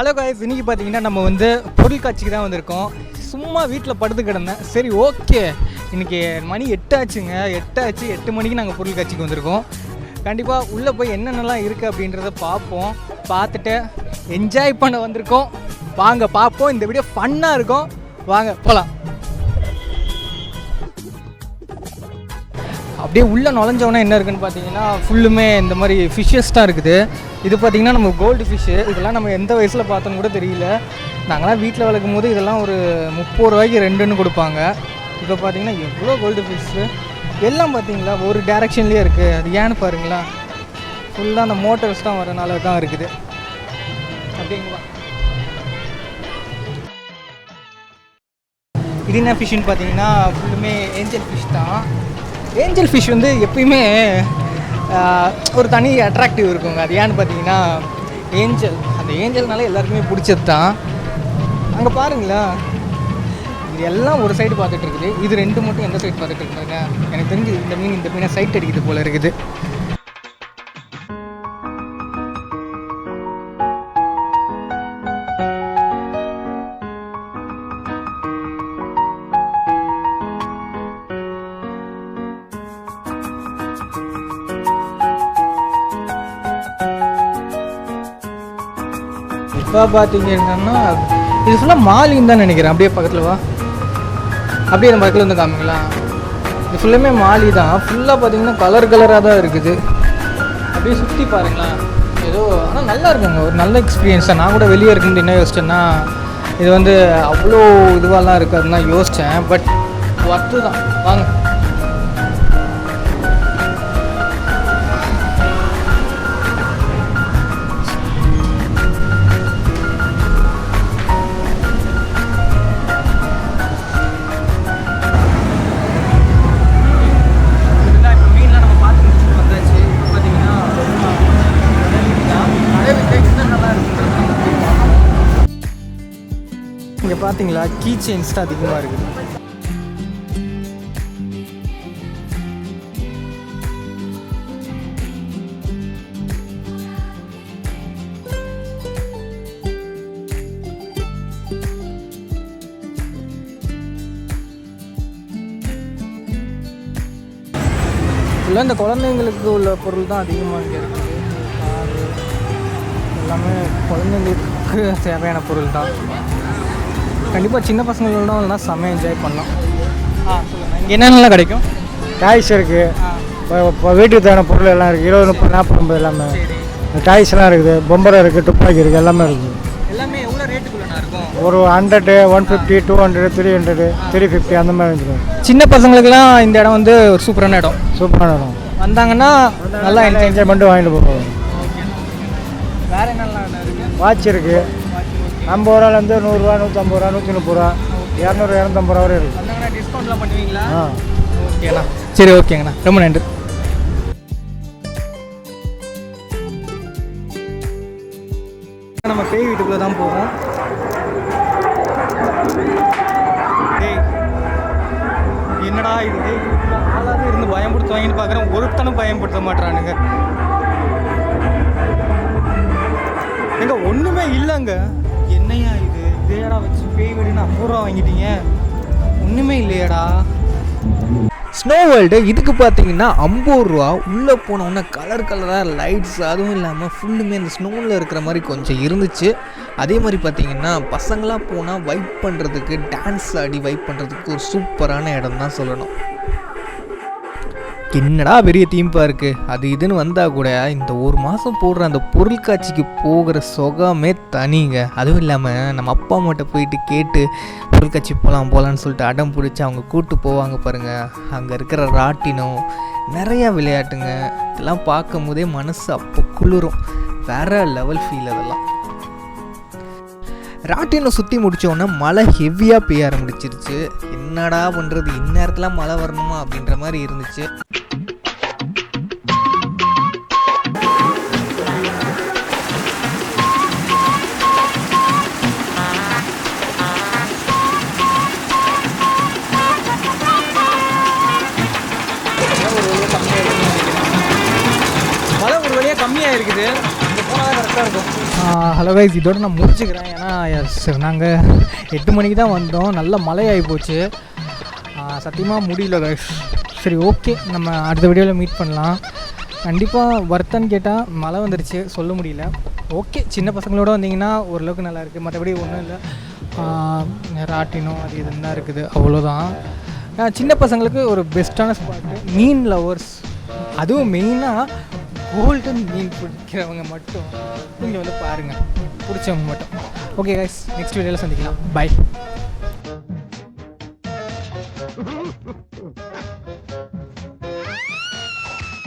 Hello guys இன்றைக்கி பார்த்தீங்கன்னா நம்ம வந்து பொருள் காட்சிக்கு தான் வந்திருக்கோம். சும்மா வீட்டில் படுத்து கிடந்தேன். சரி ஓகே இன்றைக்கி மணி எட்டு ஆச்சுங்க எட்டு ஆச்சு எட்டு மணிக்கு நாங்கள் பொருள் காட்சிக்கு வந்திருக்கோம். கண்டிப்பாக உள்ளே போய் என்னென்னலாம் இருக்குது அப்படின்றத பார்ப்போம். பார்த்துட்டு என்ஜாய் பண்ண வந்திருக்கோம். வாங்க பார்ப்போம். இந்த வீடியோ ஃபன்னாக இருக்கும். வாங்க போகலாம் அப்படியே உள்ளே நுழைஞ்சவொன்னே என்ன இருக்குன்னு பார்த்தீங்கன்னா ஃபுல்லுமே இந்த மாதிரி ஃபிஷ்ஷஸ் தான் இருக்குது. இது பார்த்திங்கன்னா நம்ம கோல்டு ஃபிஷ்ஷு இதெல்லாம் நம்ம எந்த வயசில் பார்த்தோன்னு கூட தெரியல. நாங்களாம் வீட்டில் வளர்க்கும் போது இதெல்லாம் ஒரு முப்பது ரூபாய்க்கு ரெண்டுன்னு கொடுப்பாங்க. இப்போ பார்த்தீங்கன்னா எவ்வளோ கோல்டு ஃபிஷ்ஷு எல்லாம் பார்த்தீங்களா ஒரு டேரெக்ஷன்லேயே இருக்குது அது ஏன்னு பாருங்களா ஃபுல்லாக அந்த மோட்டர்ஸ் தான் வரனால தான் இருக்குது. அப்படிங்களா? இது என்ன ஃபிஷ்ஷுன்னு பார்த்தீங்கன்னா ஃபுல்லுமே ஏஞ்சல் ஃபிஷ் தான். ஏஞ்சல் ஃபிஷ் வந்து எப்பயுமே ஒரு தனி அட்ராக்டிவ் இருக்குங்க. அது ஏன்னு பார்த்தீங்கன்னா ஏஞ்சல். அந்த ஏஞ்சல்னால எல்லாருக்குமே பிடிச்சது தான். அங்கே பாருங்களா இது எல்லாம் ஒரு சைடு பார்த்துட்டு இருக்குது. இது ரெண்டு மட்டும் எந்த சைடு பார்த்துட்டு இருக்குதுங்க எனக்கு தெரிஞ்சு இந்த மீன் இந்த மீனை சைட் அடிக்குது போல இருக்குது. இப்போ பார்த்தீங்க என்னன்னா இது ஃபுல்லாக மாலின்னு தான் நினைக்கிறேன். அப்படியே பக்கத்தில் வா. அப்படியே நம்ம பக்கத்தில் வந்து காமிங்களா? இது ஃபுல்லுமே மாலி தான். ஃபுல்லாக பார்த்தீங்கன்னா கலர் கலராக தான் இருக்குது. அப்படியே சுற்றி பாருங்களேன் ஏதோ ஆனால் நல்லா இருக்குங்க. ஒரு நல்ல எக்ஸ்பீரியன்ஸ் தான். நான் கூட வெளியே இருக்குன்னு என்ன யோசிச்சேன்னா இது வந்து அவ்வளோ இதுவாகலாம் இருக்காதுன்னு தான் யோசித்தேன் பட் ஒர்த்து தான். வாங்க. பார்த்தீங்களா கீ செயின்ஸ் தான் அதிகமாக இருக்குது இல்லை இந்த குழந்தைங்களுக்கு உள்ள பொருள் தான் அதிகமாக இங்கே இருக்குது. எல்லாமே குழந்தைங்களுக்கு தேவையான பொருள் தான். கண்டிப்பாக சின்ன பசங்களோட தான் செம்ம என்ஜாய் பண்ணலாம். ஆ சொல்லுங்கள் இங்கே என்னென்னலாம் கிடைக்கும்? டாய்ஸ் இருக்குது இப்போ வீட்டுக்கு தேவையான பொருள் எல்லாம் இருக்குது இருபது முப்பது நாற்பது ஐம்பது எல்லாமே. டாய்ஸ்லாம் இருக்குது. பொம்பரை இருக்குது துப்பாக்கி இருக்குது எல்லாமே இருக்குது எல்லாமே எவ்வளோ ரேட்டுக்குள்ளே இருக்கும்? ஒரு hundred one fifty two hundred three hundred three fifty அந்த மாதிரி இருக்குது. சின்ன பசங்களுக்குலாம் இந்த இடம் வந்து ஒரு சூப்பரான இடம். சூப்பரான இடம். வந்தாங்கன்னா நல்லா என்ஜாய் என்ஜாய் பண்ணிட்டு வாங்கிட்டு போவோம் வேற என்னெல்லாம் வாட்ச் இருக்குது ஐம்பது ரூபாலேருந்து நூறுரூவா நூற்றம்பது ரூபா நூற்றி முப்பது ரூபா இரநூறு இரநூத்தம்பது ரூபா வரை இருக்குது வந்தாங்கன்னா டிஸ்கவுண்ட்லாம் பண்ணுவீங்களா? ஆ. ஓகேண்ணா. சரி ஓகேங்கண்ணா. ரொம்ப நன்றி. நம்ம பேய் வீட்டுக்குள்ள தான் போவோம். என்னடா இது? டேய் வீட்டுல ஆளாவே இருந்து பயன்படுத்துவாங்கன்னு பார்க்குறேன் ஒருத்தனும் பயன்படுத்த மாட்றானுங்க. எங்க ஒண்ணுமே இல்லைங்க. என்னையா இது? இதேடா வச்சு பேய் வீடுன்னு ஐம்பது ரூபா வாங்கிட்டீங்க. ஒண்ணுமே இல்லையாடா. ஸ்னோ வேர்ல்டு இதுக்கு பார்த்தீங்கன்னா ஐம்பது ரூபா உள்ளே போனோன்னே கலர் கலராக லைட்ஸ் அதுவும் இல்லாமல் ஃபுல்லுமே இந்த ஸ்னோவில் இருக்கிற மாதிரி கொஞ்சம் இருந்துச்சு. அதே மாதிரி பார்த்தீங்கன்னா பசங்களாக போனால் வைப் பண்ணுறதுக்கு டான்ஸ் ஆடி வைப் பண்ணுறதுக்கு ஒரு சூப்பரான இடம் தான் சொல்லணும். என்னடா பெரிய தீம் பார்க்கு அது இதுன்னு வந்தால் கூட இந்த ஒரு மாதம் போடுற அந்த பொருட்காட்சிக்கு போகிற சுகமே தனிங்க. அதுவும் இல்லாமல் நம்ம அப்பா அம்மாட்ட போயிட்டு கேட்டு பொருட்காட்சி போகலாம் போகலான்னு சொல்லிட்டு அடம் பிடிச்சி அவங்க கூட்டு போவாங்க பாருங்கள் அங்கே இருக்கிற ராட்டினம் நிறையா விளையாட்டுங்க. இதெல்லாம் பார்க்கும் போதே மனசு அப்போ குளிரும். வேற லெவல் ஃபீல் அதெல்லாம். ராட்டினம் சுற்றி முடித்தோடனே மழை ஹெவியாக பெய்ய ஆரம்பிச்சிருச்சு. என்னடா பண்ணுறது இந்நேரத்தில் மழை வரணுமா? அப்படின்ற மாதிரி இருந்துச்சு. கம்மியாக இருக்குது. ஹலோ கைஸ் இதோட நான் முடிச்சுக்கிறேன். ஏன்னா எஸ் நாங்கள் எட்டு மணிக்கு தான் வந்தோம். நல்ல மழையாகி போச்சு. சத்தியமாக முடியல கைஸ் சரி ஓகே நம்ம அடுத்த வீடியோவில் மீட் பண்ணலாம். கண்டிப்பாக வர்த்தன்னு கேட்டால் மழை வந்துருச்சு. சொல்ல முடியல. ஓகே சின்ன பசங்களோட வந்தீங்கன்னா ஓரளவுக்கு நல்லாயிருக்கு மற்றபடி ஒன்றும் இல்லை. ராட்டினம் அது இதுன்னு தான் இருக்குது. அவ்வளோதான் சின்ன பசங்களுக்கு ஒரு பெஸ்ட்டான ஸ்பாட்டு மீன் லவர்ஸ் அதுவும் மெயினாக கோல்டன் மீன் பிடிக்கிறவங்க மட்டும் நீங்கள் வந்து பாருங்கள் பிடிச்சவங்க மட்டும். ஓகே கைஸ் நெக்ஸ்ட் வீடியோவில் சந்திக்கலாம். பை